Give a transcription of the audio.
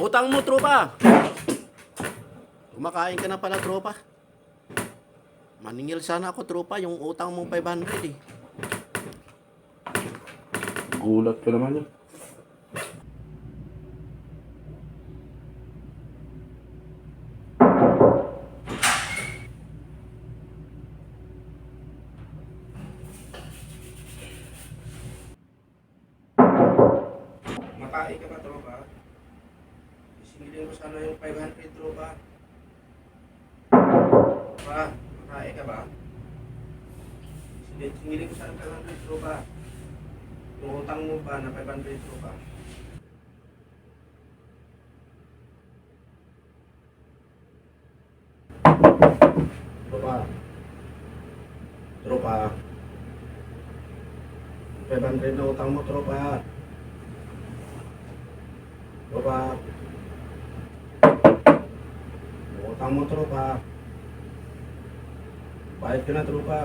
Utang mo, tropa. Kumakain ka na pala, tropa. Maningil sana ako, tropa, yung utang mo 500 eh. Gulat ka naman yun. Makain ka ba, tropa? Isingilin mo sana yung 500, tropa. Tropa, makain ka ba? Singilin mo sana yung 500, tropa. Yung utang mo ba na 500, tropa? Tropa. Tropa. 500 na utang mo, tropa. Tropa. Utang mo, tropa. Bayad ka na, tropa.